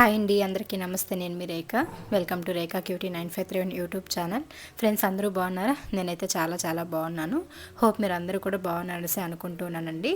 Hi అండి అందరికీ నమస్తే. నేను మీ Rekha. Welcome to Rekha cutie nine five three one YouTube channel friends అందరూ బాగున్నారా? నేనైతే చాలా చాలా బాగున్నాను. హోప్ మీరు అందరూ కూడా బాగున్నారని అనుకుంటున్నానండి.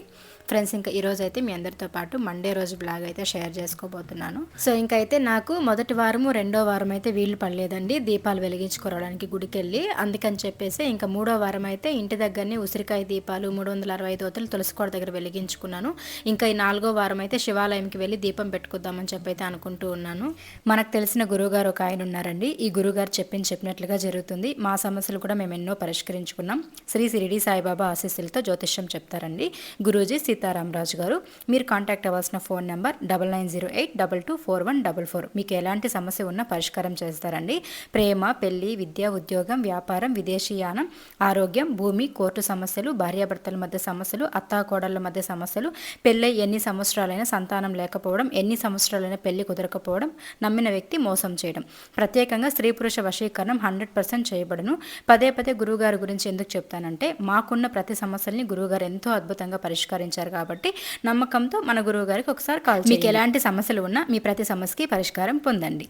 ఫ్రెండ్స్ ఇంకా ఈరోజు అయితే మీ అందరితో పాటు మండే రోజు బ్లాగ్ అయితే షేర్ చేసుకోబోతున్నాను. సో ఇంకా అయితే నాకు మొదటి వారము రెండో వారం అయితే వీలు పడలేదండి. దీపాలు వెలిగించుకోవడానికి గుడికి వెళ్ళి అందుకని చెప్పేసి ఇంకా మూడో వారం అయితే ఇంటి దగ్గరనే ఉసిరికాయ దీపాలు మూడు వందల అరవై ఐదు వత్తులు తులసికోట దగ్గర వెలిగించుకున్నాను. ఇంకా ఈ నాలుగో వారం అయితే శివాలయంకి వెళ్ళి దీపం పెట్టుకుందామని చెప్పి అయితే అనుకుంటూ ఉన్నాను. మనకు తెలిసిన గురువుగారు ఒక ఆయన ఉన్నారండి. ఈ గురువుగారు చెప్పింది చెప్పినట్లుగా జరుగుతుంది. మా సమస్యలు కూడా మేము ఎన్నో పరిష్కరించుకున్నాం. శ్రీ సిరిడి సాయిబాబా ఆశీస్సులతో జ్యోతిష్యం చెప్తారండి. గురూజీ సీతారామరాజు గారు మీరు కాంటాక్ట్ అవ్వాల్సిన phone number double nine zero eight double two four one double four. మీకు ఎలాంటి సమస్య ఉన్నా పరిష్కారం చేస్తారండి. ప్రేమ పెళ్ళి విద్య ఉద్యోగం వ్యాపారం విదేశీయానం ఆరోగ్యం భూమి కోర్టు సమస్యలు భార్యాభర్తల మధ్య సమస్యలు అత్తాకోడళ్ళ మధ్య సమస్యలు పెళ్ళై ఎన్ని సంవత్సరాలైనా సంతానం లేకపోవడం ఎన్ని సంవత్సరాలైనా పెళ్ళి కుదరకపోవడం నమ్మిన వ్యక్తి మోసం చేయడం. ప్రత్యేకంగా స్త్రీ పురుష వశీకరణం హండ్రెడ్ పర్సెంట్ చేయబడును. పదే పదే గురువుగారి గురించి ఎందుకు చెప్తానంటే మాకున్న ప్రతి సమస్యల్ని గురువుగారు ఎంతో అద్భుతంగా పరిష్కరించారు కాబట్టి నమ్మకంతో మన గురువు గారికి ఒకసారి కాల్ మీకు ఎలాంటి సమస్యలు ఉన్నా మీ ప్రతి సమస్యకి పరిష్కారం పొందండి.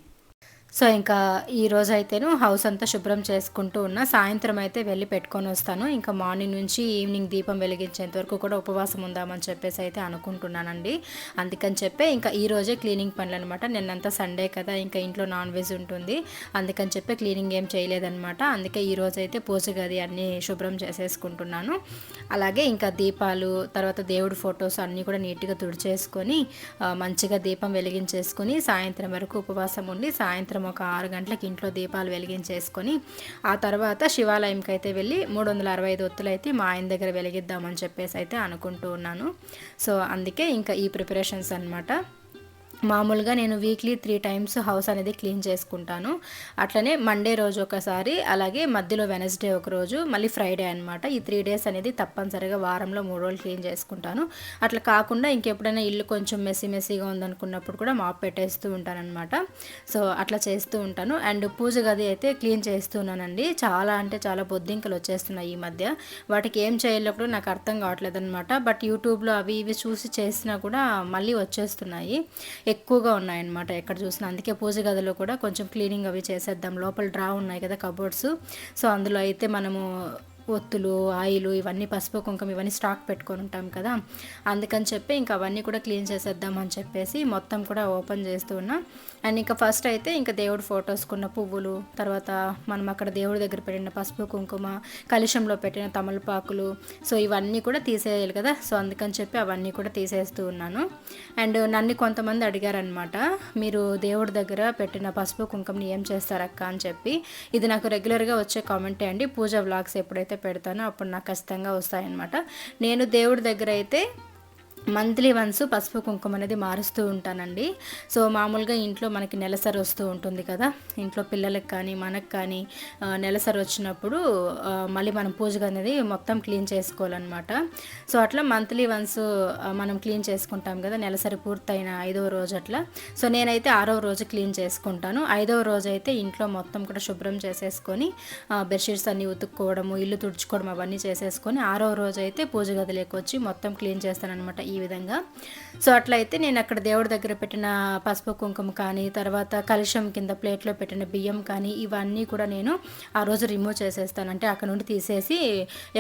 సో ఇంకా ఈరోజు రోజు అయితేను హౌస్ అంతా శుభ్రం చేసుకుంటూ ఉన్నా. సాయంత్రం అయితే వెళ్ళి పెట్టుకొని వస్తాను. ఇంకా మార్నింగ్ నుంచి ఈవినింగ్ దీపం వెలిగించేంత వరకు కూడా ఉపవాసం ఉందామని చెప్పేసి అయితే అనుకుంటున్నానండి. అందుకని చెప్పే ఇంకా ఈరోజే క్లీనింగ్ పనులు అనమాట నిన్నంతా సండే కదా ఇంకా ఇంట్లో నాన్ వెజ్ ఉంటుంది. అందుకని చెప్పి క్లీనింగ్ ఏం చేయలేదనమాట. అందుకే ఈ అయితే పూజ గది అన్నీ శుభ్రం చేసేసుకుంటున్నాను. అలాగే ఇంకా దీపాలు తర్వాత దేవుడి ఫొటోస్ అన్నీ కూడా నీట్గా తుడిచేసుకొని మంచిగా దీపం వెలిగించేసుకొని సాయంత్రం వరకు ఉపవాసం ఉండి సాయంత్రం ఒక ఆరు గంటలకు ఇంట్లో దీపాలు వెలిగించేసుకొని ఆ తర్వాత శివాలయంకి అయితే వెళ్ళి మూడు వందల అరవై ఐదు ఒత్తులు అయితే మా ఆయన దగ్గర వెలిగిద్దామని చెప్పేసి అయితే అనుకుంటూ ఉన్నాను. సో అందుకే ఇంకా ఈ ప్రిపరేషన్స్ అనమాట మామూలుగా నేను వీక్లీ త్రీ టైమ్స్ హౌస్ అనేది క్లీన్ చేసుకుంటాను. అట్లనే మండే రోజు ఒకసారి అలాగే మధ్యలో వెనస్డే ఒక రోజు మళ్ళీ ఫ్రైడే అనమాట ఈ త్రీ డేస్ అనేది తప్పనిసరిగా వారంలో మూడు రోజులు క్లీన్ చేసుకుంటాను. అట్లా కాకుండా ఇంకెప్పుడైనా ఇల్లు కొంచెం మెస్సీ మెస్సీగా ఉందనుకున్నప్పుడు కూడా మాప్ పెట్టేస్తూ ఉంటానన్నమాట. సో అట్లా చేస్తూ ఉంటాను. అండ్ పూజ గది అయితే క్లీన్ చేస్తున్నానండి. చాలా అంటే చాలా బొద్దింకలు వచ్చేస్తున్నాయి ఈ మధ్య. వాటికి ఏం చేయాలో నాకు అర్థం కావట్లేదు అనమాట బట్ యూట్యూబ్లో అవి ఇవి చూసి చేసినా కూడా మళ్ళీ వచ్చేస్తున్నాయి. ఎక్కువగా ఉన్నాయన్నమాట. ఎక్కడ చూసినా అందుకే పూజ గదిలో కూడా కొంచెం క్లీనింగ్ అవి చేసేద్దాం. లోపల డ్రా ఉన్నాయి కదా కబోర్డ్స్ సో అందులో అయితే మనము ఒత్తులు ఆయిల్ ఇవన్నీ పసుపు కుంకుమ ఇవన్నీ స్టాక్ పెట్టుకొని ఉంటాం కదా. అందుకని చెప్పి ఇంకా అవన్నీ కూడా క్లీన్ చేసేద్దాం అని చెప్పేసి మొత్తం కూడా ఓపెన్ చేస్తూ ఉన్నా. అండ్ ఇంకా ఫస్ట్ అయితే ఇంకా దేవుడు ఫొటోస్కున్న పువ్వులు తర్వాత మనం అక్కడ దేవుడి దగ్గర పెట్టిన పసుపు కుంకుమ కలుషంలో పెట్టిన తమలపాకులు సో ఇవన్నీ కూడా తీసేయాలి కదా. సో అందుకని చెప్పి అవన్నీ కూడా తీసేస్తూ ఉన్నాను. అండ్ నన్ను కొంతమంది అడిగారనమాట మీరు దేవుడి దగ్గర పెట్టిన పసుపు కుంకుమని ఏం చేస్తారక్క అని చెప్పి. ఇది నాకు రెగ్యులర్గా వచ్చే కామెంటే అండి. పూజ వ్లాగ్స్ ఎప్పుడైతే ఎప్పుడైతే పెడతానో అప్పుడు నాకు ఖచ్చితంగా వస్తాయన్నమాట. నేను దేవుడి దగ్గర అయితే మంత్లీ వన్స్ పసుపు కుంకుమ అనేది మారుస్తూ ఉంటానండి. సో మామూలుగా ఇంట్లో మనకి నెలసరి వస్తూ ఉంటుంది కదా. ఇంట్లో పిల్లలకు కానీ మనకు కానీ నెలసరి వచ్చినప్పుడు మళ్ళీ మనం పూజగా అనేది మొత్తం క్లీన్ చేసుకోవాలన్నమాట. సో అట్లా మంత్లీ వన్స్ మనం క్లీన్ చేసుకుంటాం కదా నెలసరి పూర్తయిన ఐదవ రోజు అట్లా. సో నేనైతే ఆరవ రోజు క్లీన్ చేసుకుంటాను. ఐదవ రోజు అయితే ఇంట్లో మొత్తం కూడా శుభ్రం చేసేసుకొని బెడ్షీట్స్ అన్నీ ఉతుక్కోవడము ఇల్లు తుడుచుకోవడం అవన్నీ చేసేసుకొని ఆరవ రోజు అయితే పూజ గదిలోకి వచ్చి మొత్తం క్లీన్ చేస్తానమాట ఈ విధంగా. సో అట్లయితే నేను అక్కడ దేవుడి దగ్గర పెట్టిన పసుపు కుంకుమ కానీ తర్వాత కలుషం కింద ప్లేట్లో పెట్టిన బియ్యం కానీ ఇవన్నీ కూడా నేను ఆ రోజు రిమూవ్ చేసేస్తాను. అంటే అక్కడ నుండి తీసేసి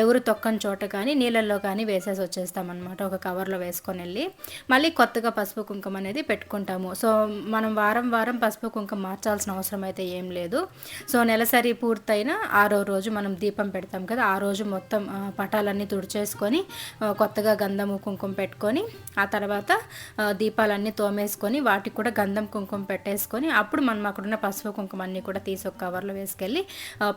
ఎవరు తొక్కని చోట కానీ నీళ్ళల్లో కానీ వేసేసి వచ్చేస్తామన్నమాట. ఒక కవర్లో వేసుకొని వెళ్ళి మళ్ళీ కొత్తగా పసుపు కుంకుమ అనేది పెట్టుకుంటాము. సో మనం వారం వారం పసుపు కుంకుమ మార్చాల్సిన అవసరం అయితే ఏం లేదు. సో నెలసరి పూర్తయిన ఆరో రోజు మనం దీపం పెడతాం కదా ఆ రోజు మొత్తం పటాలన్నీ తుడిచేసుకొని కొత్తగా గంధము కుంకుమ పెట్టుకొని పెట్టుకొని ఆ తర్వాత దీపాలన్నీ తోమేసుకొని వాటికి కూడా గంధం కుంకుమ పెట్టేసుకొని అప్పుడు మనం అక్కడున్న పసుపు కుంకుమ అన్నీ కూడా తీసి ఒక కవర్లో వేసుకెళ్ళి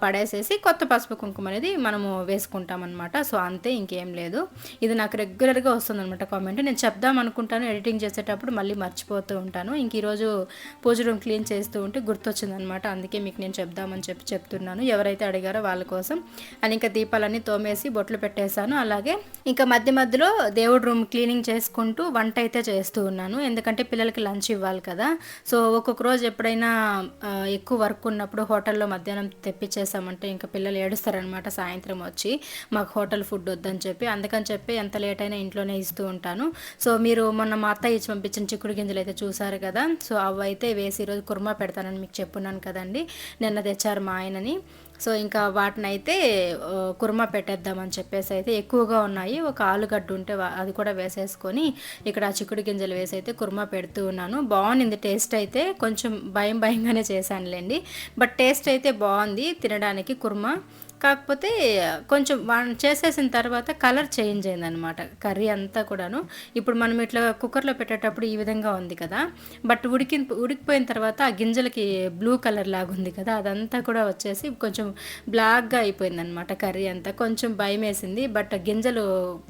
పడేసేసి కొత్త పసుపు కుంకుమ అనేది మనము వేసుకుంటాం అనమాట సో అంతే ఇంకేం లేదు. ఇది నాకు రెగ్యులర్గా వస్తుంది అనమాట కామెంట్. నేను చెప్దాం అనుకుంటాను ఎడిటింగ్ చేసేటప్పుడు మళ్ళీ మర్చిపోతూ ఉంటాను. ఇంక ఈరోజు పూజ రూమ్ క్లీన్ చేస్తూ ఉంటే గుర్తొచ్చిందనమాట అందుకే మీకు నేను చెప్దామని చెప్పి చెప్తున్నాను. ఎవరైతే అడిగారో వాళ్ళ కోసం. అండ్ ఇంకా దీపాలన్నీ తోమేసి బొట్లు పెట్టేశాను. అలాగే ఇంకా మధ్య మధ్యలో దేవుడు రూమ్ క్లీనింగ్ క్లీనింగ్ చేసుకుంటూ వంట అయితే చేస్తూ ఉన్నాను. ఎందుకంటే పిల్లలకి లంచ్ ఇవ్వాలి కదా. సో ఒక్కొక్క రోజు ఎప్పుడైనా ఎక్కువ వర్క్ ఉన్నప్పుడు హోటల్లో మధ్యాహ్నం తెప్పించేసామంటే ఇంకా పిల్లలు ఏడుస్తారనమాట సాయంత్రం వచ్చి. మాకు హోటల్ ఫుడ్ వద్దని చెప్పి. అందుకని చెప్పి ఎంత లేట్ అయినా ఇంట్లోనే ఇస్తూ ఉంటాను. సో మీరు మొన్న మా అత్త ఇచ్చి పంపించిన చిక్కుడు గింజలు అయితే చూసారు కదా. సో అవి అయితే వేసి ఈరోజు కుర్మా పెడతానని మీకు చెప్పున్నాను కదండి. నిన్న తెచ్చారు మా ఆయనని. సో ఇంకా వాటిని అయితే కుర్మా పెట్టేద్దామని చెప్పేసి అయితే ఎక్కువగా ఉన్నాయి. ఒక ఆలుగడ్డ ఉంటే అది కూడా వేసేసుకొని ఇక్కడ చిక్కుడు గింజలు వేసి అయితే కుర్మా పెడుతూ ఉన్నాను. బాగుంది టేస్ట్ అయితే. కొంచెం భయం భయంగానే చేశానులేండి. బట్ టేస్ట్ అయితే బాగుంది తినడానికి కుర్మా. కాకపోతే కొంచెం చేసేసిన తర్వాత కలర్ చేంజ్ అయిందనమాట కర్రీ అంతా కూడాను. ఇప్పుడు మనం ఇట్లా కుక్కర్లో పెట్టేటప్పుడు ఈ విధంగా ఉంది కదా. బట్ ఉడికి ఉడికిపోయిన తర్వాత ఆ గింజలకి బ్లూ కలర్ లాగా ఉంది కదా. అదంతా కూడా వచ్చేసి కొంచెం బ్లాక్గా అయిపోయిందనమాట కర్రీ అంతా. కొంచెం భయం వేసింది. బట్ గింజలు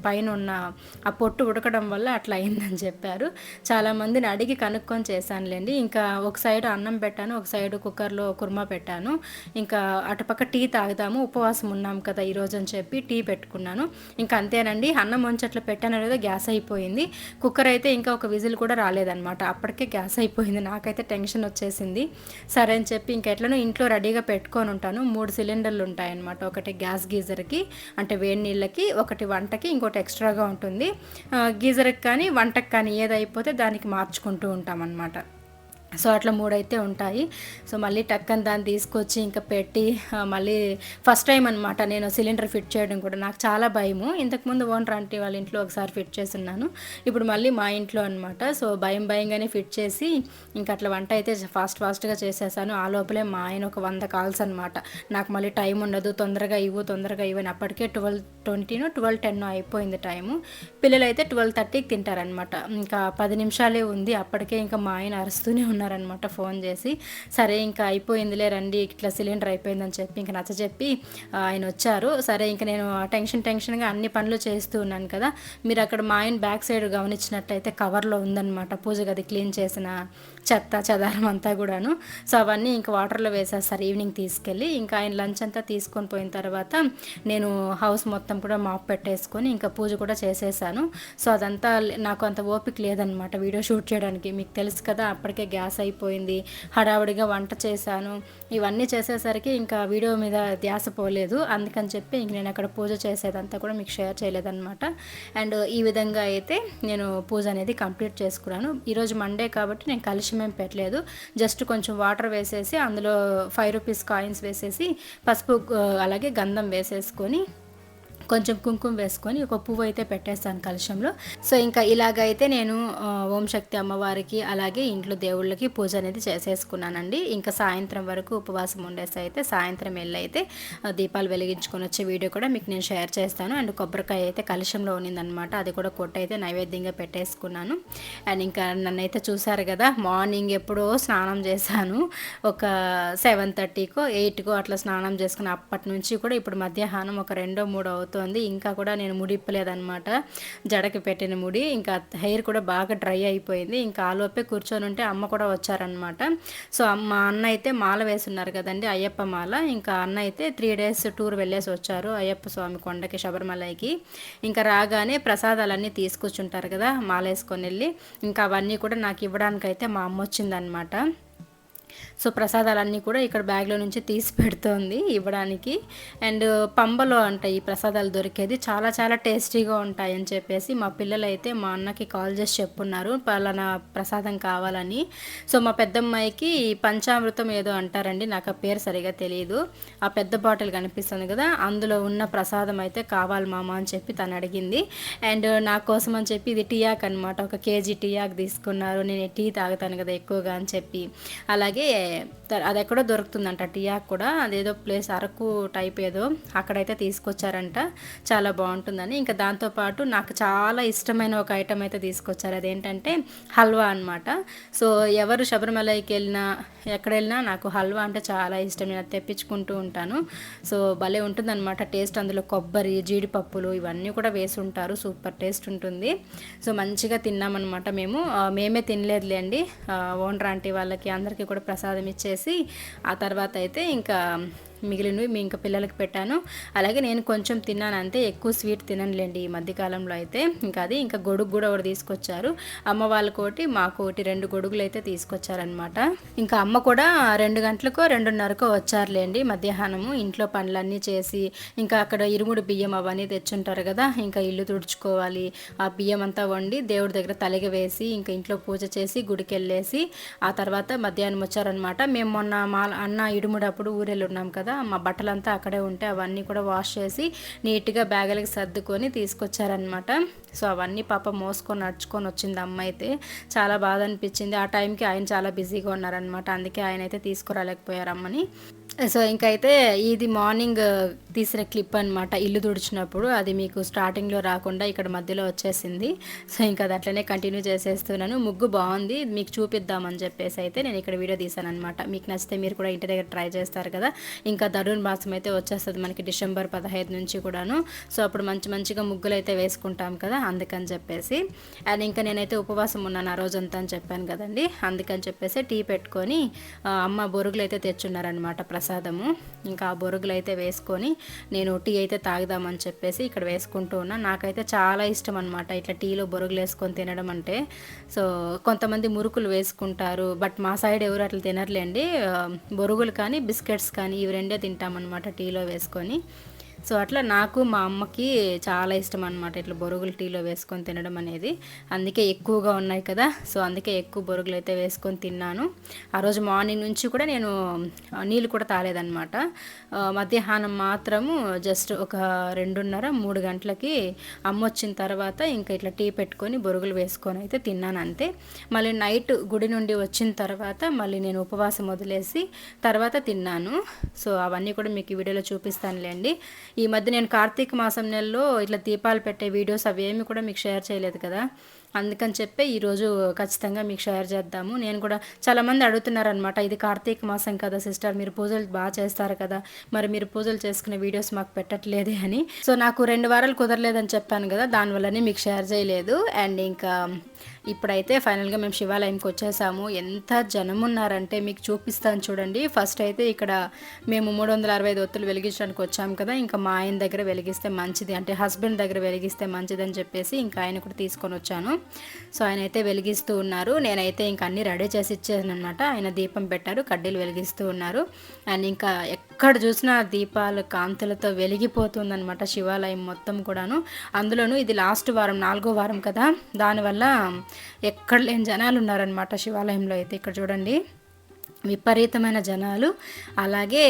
పైన ఉన్న ఆ పొట్టు ఉడకడం వల్ల అట్లా అయిందని చెప్పారు. చాలామందిని అడిగి కనుక్కొని చేశానులేండి. ఇంకా ఒక సైడ్ అన్నం పెట్టాను ఒక సైడ్ కుక్కర్లో కుర్మా పెట్టాను. ఇంకా అటుపక్క టీ తాగుదాము ఉపవాసం ఉన్నాం కదా ఈరోజు అని చెప్పి టీ పెట్టుకున్నాను. ఇంకా అంతేనండి అన్నం వంచట్లు పెట్టాను లేదో గ్యాస్ అయిపోయింది. కుక్కర్ అయితే ఇంకా ఒక విజిల్ కూడా రాలేదనమాట అప్పటికే గ్యాస్ అయిపోయింది. నాకైతే టెన్షన్ వచ్చేసింది. సరే అని చెప్పి ఇంకా ఎట్లనో ఇంట్లో రెడీగా పెట్టుకొని ఉంటాను. మూడు సిలిండర్లు ఉంటాయన్నమాట. ఒకటి గ్యాస్ గీజర్కి అంటే వేడి నీళ్ళకి ఒకటి వంటకి ఇంకోటి ఎక్స్ట్రాగా ఉంటుంది. గీజర్కి కానీ వంటకి కానీ ఏదైపోతే దానికి మార్చుకుంటూ ఉంటాం అన్నమాట సో అట్లా మూడైతే ఉంటాయి. సో మళ్ళీ టక్కని దాన్ని తీసుకొచ్చి ఇంకా పెట్టి మళ్ళీ ఫస్ట్ టైం అనమాట నేను సిలిండర్ ఫిట్ చేయడం కూడా. నాకు చాలా భయము. ఇంతకుముందు ఓనర్ అంటే వాళ్ళ ఇంట్లో ఒకసారి ఫిట్ చేస్తున్నాను. ఇప్పుడు మళ్ళీ మా ఇంట్లో అనమాట సో భయం భయంగానే ఫిట్ చేసి ఇంకా అట్లా వంట అయితే ఫాస్ట్ ఫాస్ట్గా చేసేసాను. ఆ లోపలే మా ఆయన ఒక వంద కాల్స్ అనమాట నాకు మళ్ళీ టైం ఉండదు. తొందరగా ఇవ్వు తొందరగా ఇవ్వని అప్పటికే ట్వెల్వ్ ట్వంటీను ట్వెల్వ్ టెన్ అయిపోయింది టైము. పిల్లలు అయితే ట్వెల్వ్ థర్టీకి తింటారనమాట ఇంకా పది నిమిషాలే ఉంది. అప్పటికే ఇంకా మా ఆయన అరుస్తూనే ఉన్నారనమాట ఫోన్ చేసి సరే ఇంకా అయిపోయిందిలే రండి ఇట్లా సిలిండర్ అయిపోయిందని చెప్పి ఇంకా నచ్చ చెప్పి ఆయన వచ్చారు. సరే ఇంకా నేను టెన్షన్ టెన్షన్గా అన్ని పనులు చేస్తూ ఉన్నాను కదా మీరు అక్కడ మా ఆయన బ్యాక్ సైడ్ గమనించినట్టయితే కవర్లో ఉందన్నమాట. పూజ గది క్లీన్ చేసిన చెత్త చెదారం అంతా కూడాను. సో అవన్నీ ఇంకా వాటర్లో వేసేస్తారు ఈవినింగ్ తీసుకెళ్ళి. ఇంకా ఆయన లంచ్ అంతా తీసుకొని పోయిన తర్వాత నేను హౌస్ మొత్తం కూడా మాప్ పెట్టేసుకొని ఇంకా పూజ కూడా చేసేసాను. సో అదంతా నాకు అంత ఓపిక లేదనమాట వీడియో షూట్ చేయడానికి. మీకు తెలుసు కదా అప్పటికే గ్యాస్ అయిపోయింది హడావుడిగా వంట చేశాను. ఇవన్నీ చేసేసరికి ఇంకా వీడియో మీద ధ్యాస పోలేదు. అందుకని చెప్పి ఇంక నేను అక్కడ పూజ చేసేదంతా కూడా మీకు షేర్ చేయలేదన్నమాట. అండ్ ఈ విధంగా అయితే నేను పూజ అనేది కంప్లీట్ చేసుకున్నాను. ఈరోజు మండే కాబట్టి నేను కలిసి ఏం పెట్టలేదు. జస్ట్ కొంచెం వాటర్ వేసేసి అందులో ఫైవ్ రూపీస్ కాయిన్స్ వేసేసి పసుపు అలాగే గంధం వేసేసుకొని కొంచెం కుంకుమ వేసుకొని ఒక పువ్వు అయితే పెట్టేస్తాను కలశంలో. సో ఇంకా ఇలాగైతే నేను ఓం శక్తి అమ్మవారికి అలాగే ఇంట్లో దేవుళ్ళకి పూజ అనేది చేసేసుకున్నానండి. ఇంకా సాయంత్రం వరకు ఉపవాసం ఉండేసి అయితే సాయంత్రం వెళ్ళైతే దీపాలు వెలిగించుకొని వచ్చే వీడియో కూడా మీకు నేను షేర్ చేస్తాను. అండ్ కొబ్బరికాయ అయితే కలశంలో ఉన్నిందనమాట అది కూడా కొట్టయితే నైవేద్యంగా పెట్టేసుకున్నాను. అండ్ ఇంకా నన్ను అయితే చూసారు కదా మార్నింగ్ ఎప్పుడో స్నానం చేశాను. ఒక సెవెన్ థర్టీకో ఎయిట్కో అట్లా స్నానం చేసుకుని అప్పటి నుంచి కూడా ఇప్పుడు మధ్యాహ్నం ఒక రెండో మూడో అవుతుంది అవుతోంది ఇంకా కూడా నేను ముడి ఇప్పలేదనమాట జడకి పెట్టిన ముడి. ఇంకా హెయిర్ కూడా బాగా డ్రై అయిపోయింది. ఇంకా ఆలోపే కూర్చొని ఉంటే అమ్మ కూడా వచ్చారనమాట సో మా అన్న అయితే మాల వేసున్నారు కదండి అయ్యప్ప మాల. ఇంకా అన్న అయితే త్రీ డేస్ టూర్ వెళ్ళేసి వచ్చారు అయ్యప్ప స్వామి కొండకి శబరిమలకి. ఇంకా రాగానే ప్రసాదాలన్నీ తీసుకొచ్చుంటారు కదా మాల వేసుకొని వెళ్ళి. ఇంకా అవన్నీ కూడా నాకు ఇవ్వడానికైతే మా అమ్మ వచ్చిందనమాట సో ప్రసాదాలన్నీ కూడా ఇక్కడ బ్యాగ్లో నుంచి తీసి పెడుతోంది ఇవ్వడానికి. అండ్ పంబలో అంటాయి ఈ ప్రసాదాలు దొరికేది. చాలా చాలా టేస్టీగా ఉంటాయి అని చెప్పేసి మా పిల్లలు అయితే మా అన్నకి కాల్ చేసి చెప్పున్నారు పలానా ప్రసాదం కావాలని. సో మా పెద్దమ్మాయికి పంచామృతం ఏదో అంటారండి నాకు ఆ పేరు సరిగా తెలియదు ఆ పెద్ద బాటిల్ కనిపిస్తుంది కదా అందులో ఉన్న ప్రసాదం అయితే కావాలి మామ అని చెప్పి తను అడిగింది. అండ్ నా కోసం అని చెప్పి ఇది టీయాక్ అనమాట ఒక కేజీ టీయాక్ తీసుకున్నారు నేను టీ తాగుతాను కదా ఎక్కువగా అని చెప్పి. అలాగే అది ఎక్కడో దొరుకుతుందంట టీయాక్ కూడా. అదేదో ప్లేస్ అరకు టైప్ ఏదో. అక్కడైతే తీసుకొచ్చారంట. చాలా బాగుంటుందని. ఇంకా దాంతోపాటు నాకు చాలా ఇష్టమైన ఒక ఐటమ్ అయితే తీసుకొచ్చారు. అదేంటంటే హల్వా అనమాట సో ఎవరు శబరిమలకి వెళ్ళినా ఎక్కడ వెళ్ళినా నాకు హల్వా అంటే చాలా ఇష్టం. నేను తెప్పించుకుంటూ ఉంటాను. సో భలే ఉంటుందన్నమాట టేస్ట్. అందులో కొబ్బరి జీడిపప్పులు ఇవన్నీ కూడా వేసి ఉంటారు సూపర్ టేస్ట్ ఉంటుంది. సో మంచిగా తిన్నామన్నమాట మేము. మేమే తినలేదులేండి ఓనర్ ఆంటీ వాళ్ళకి అందరికీ కూడా ప్రసాదం ఇచ్చేసి ఆ తర్వాత అయితే ఇంకా మిగిలినవి మీ ఇంకా పిల్లలకి పెట్టాను. అలాగే నేను కొంచెం తిన్నాను అంతే ఎక్కువ స్వీట్ తిననులేండి ఈ మధ్యకాలంలో అయితే. ఇంకా అది ఇంకా గొడుగు కూడా ఒకటి తీసుకొచ్చారు. అమ్మ వాళ్ళకోటి మాకు ఒకటి రెండు గొడుగులు అయితే తీసుకొచ్చారనమాట ఇంకా అమ్మ కూడా రెండు గంటలకో రెండున్నరకో వచ్చారులేండి మధ్యాహ్నము. ఇంట్లో పనులన్నీ చేసి ఇంకా అక్కడ ఇరుముడు బియ్యం అవన్నీ తెచ్చుంటారు కదా ఇంకా ఇల్లు తుడుచుకోవాలి. ఆ బియ్యం అంతా వండి దేవుడి దగ్గర తలిగ వేసి ఇంకా ఇంట్లో పూజ చేసి గుడికి వెళ్ళేసి ఆ తర్వాత మధ్యాహ్నం వచ్చారనమాట మేము మొన్న మా అన్న ఇడుముడప్పుడు ఊరెళ్ళున్నాం కదా కదా మా బట్టలంతా అక్కడే ఉంటే అవన్నీ కూడా వాష్ చేసి నీట్గా బ్యాగులకి సర్దుకొని తీసుకొచ్చారనమాట సో అవన్నీ పాప మోసుకొని నడుచుకొని వచ్చింది అమ్మ అయితే. చాలా బాధ అనిపించింది. ఆ టైంకి ఆయన చాలా బిజీగా ఉన్నారనమాట అందుకే ఆయన అయితే తీసుకురాలేకపోయారు అమ్మని. సో ఇంకైతే ఇది మార్నింగ్ తీసిన క్లిప్ అనమాట ఇల్లు తుడిచినప్పుడు. అది మీకు స్టార్టింగ్లో రాకుండా ఇక్కడ మధ్యలో వచ్చేసింది. సో ఇంకా అది అట్లనే కంటిన్యూ చేసేస్తున్నాను. ముగ్గు బాగుంది మీకు చూపిద్దామని చెప్పేసి అయితే నేను ఇక్కడ వీడియో తీసాను అనమాట మీకు నచ్చితే మీరు కూడా ఇంటి దగ్గర ట్రై చేస్తారు కదా. ఇంకా దరుణ్ మాసం అయితే వచ్చేస్తుంది మనకి డిసెంబర్ పదహైదు నుంచి కూడాను. సో అప్పుడు మంచి మంచిగా ముగ్గులు అయితే వేసుకుంటాం కదా అందుకని చెప్పేసి. అండ్ ఇంకా నేనైతే ఉపవాసం ఉన్నాను ఆ రోజంతా అని చెప్పాను కదండి. అందుకని చెప్పేసి టీ పెట్టుకొని అమ్మ బొరుగులు అయితే తెచ్చున్నారనమాట ప్రసాదము. ఇంకా ఆ బొరుగులు అయితే వేసుకొని నేను టీ అయితే తాగుదామని చెప్పేసి ఇక్కడ వేసుకుంటూ ఉన్నా. నాకైతే చాలా ఇష్టం అనమాట ఇట్లా టీలో బొరుగులు వేసుకొని తినడం అంటే. సో కొంతమంది మురుకులు వేసుకుంటారు. బట్ మా సైడ్ ఎవరు అట్లా తినర్లేండి. బొరుగులు కానీ బిస్కెట్స్ కానీ ఇవి రెండే తింటామన్నమాట టీలో వేసుకొని. సో అట్లా నాకు మా అమ్మకి చాలా ఇష్టం అనమాట ఇట్లా బొరుగులు టీలో వేసుకొని తినడం అనేది. అందుకే ఎక్కువగా ఉన్నాయి కదా. సో అందుకే ఎక్కువ బొరుగులు అయితే వేసుకొని తిన్నాను. ఆ రోజు మార్నింగ్ నుంచి కూడా నేను నీళ్ళు కూడా తాలేదనమాట మధ్యాహ్నం మాత్రము జస్ట్ ఒక రెండున్నర మూడు గంటలకి అమ్మ వచ్చిన తర్వాత ఇంకా ఇట్లా టీ పెట్టుకొని బొరుగులు వేసుకొని అయితే తిన్నాను అంతే. మళ్ళీ నైట్ గుడి నుండి వచ్చిన తర్వాత మళ్ళీ నేను ఉపవాసం వదిలేసి తర్వాత తిన్నాను. సో అవన్నీ కూడా మీకు ఈ వీడియోలో చూపిస్తానులేండి. ఈ మధ్య నేను కార్తీక మాసం నెలలో ఇట్లా దీపాలు పెట్టే వీడియోస్ అవేమి కూడా మీకు షేర్ చేయలేదు కదా. అందుకని చెప్పి ఈరోజు ఖచ్చితంగా మీకు షేర్ చేద్దాము. నేను కూడా చాలామంది అడుగుతున్నారనమాట ఇది కార్తీక మాసం కదా సిస్టర్ మీరు పూజలు బాగా చేస్తారు కదా. మరి మీరు పూజలు చేసుకునే వీడియోస్ మాకు పెట్టట్లేదే అని. సో నాకు రెండు వారాలు కుదరలేదని చెప్పాను కదా దానివల్లనే మీకు షేర్ చేయలేదు. అండ్ ఇంకా ఇప్పుడైతే ఫైనల్గా మేము శివాలయంకి వచ్చేసాము. ఎంత జనం ఉన్నారంటే మీకు చూపిస్తాను చూడండి. ఫస్ట్ అయితే ఇక్కడ మేము మూడు వందల అరవై ఐదు ఒత్తులు వెలిగించడానికి వచ్చాము కదా. ఇంకా మా ఆయన దగ్గర వెలిగిస్తే మంచిది. అంటే హస్బెండ్ దగ్గర వెలిగిస్తే మంచిది అని చెప్పేసి ఇంకా ఆయన కూడా తీసుకొని వచ్చాను. సో ఆయన అయితే వెలిగిస్తూ ఉన్నారు. నేనైతే ఇంకా అన్ని రెడీ చేసి ఇచ్చాను అనమాట ఆయన దీపం పెట్టారు కడ్డీలు వెలిగిస్తూ ఉన్నారు. అండ్ ఇంకా ఎక్కడ చూసినా దీపాల కాంతులతో వెలిగిపోతుందనమాట శివాలయం మొత్తం కూడాను. అందులోనూ ఇది లాస్ట్ వారం నాలుగో వారం కదా. దానివల్ల ఎక్కడ లేని జనాలు ఉన్నారనమాట శివాలయంలో అయితే. ఇక్కడ చూడండి. విపరీతమైన జనాలు. అలాగే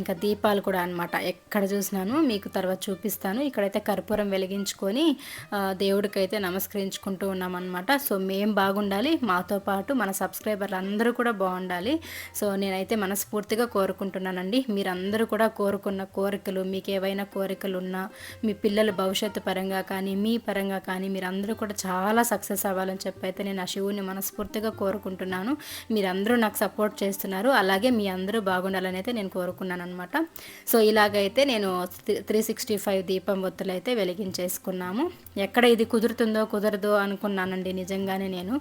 ఇంకా దీపాలు కూడా అనమాట ఎక్కడ చూసినాను మీకు తర్వాత చూపిస్తాను. ఇక్కడైతే కర్పూరం వెలిగించుకొని దేవుడికైతే నమస్కరించుకుంటూ ఉన్నామన్నమాట. సో మేం బాగుండాలి. మాతో పాటు మన సబ్స్క్రైబర్లు అందరూ కూడా బాగుండాలి. సో నేనైతే మనస్ఫూర్తిగా కోరుకుంటున్నానండి. మీరందరూ కూడా కోరుకున్న కోరికలు మీకు ఏవైనా కోరికలు ఉన్నా మీ పిల్లల భవిష్యత్తు పరంగా కానీ మీ పరంగా కానీ మీరందరూ కూడా చాలా సక్సెస్ అవ్వాలని చెప్పి అయితే నేను ఆ శివుని మనస్ఫూర్తిగా కోరుకుంటున్నాను. మీరందరూ నాకు సపోర్ట్ చేస్తున్నారు అలాగే మీ అందరూ బాగుండాలని అయితే నేను కోరుకున్నాను అనమాట సో ఇలాగైతే నేను త్రీ సిక్స్టీ ఫైవ్ దీపం ఒత్తులు అయితే వెలిగించేసుకున్నాము. ఎక్కడ ఇది కుదురుతుందో కుదరదో అనుకున్నానండి నిజంగానే నేను.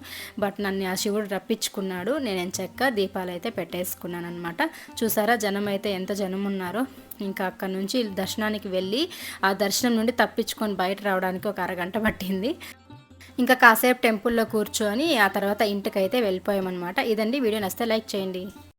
బట్ నన్ను ఆ శివుడు రప్పించుకున్నాడు. నేను చెక్క దీపాలు అయితే పెట్టేసుకున్నాను అనమాట చూసారా జనం అయితే ఎంత జనం ఉన్నారో ఇంకా అక్కడ నుంచి దర్శనానికి వెళ్ళి ఆ దర్శనం నుండి తప్పించుకొని బయట రావడానికి ఒక అరగంట పట్టింది. ఇంకా కాసేపు టెంపుల్లో కూర్చొని ఆ తర్వాత ఇంటికైతే వెళ్ళిపోయామన్నమాట. ఇదండి వీడియో నచ్చితే లైక్ చేయండి.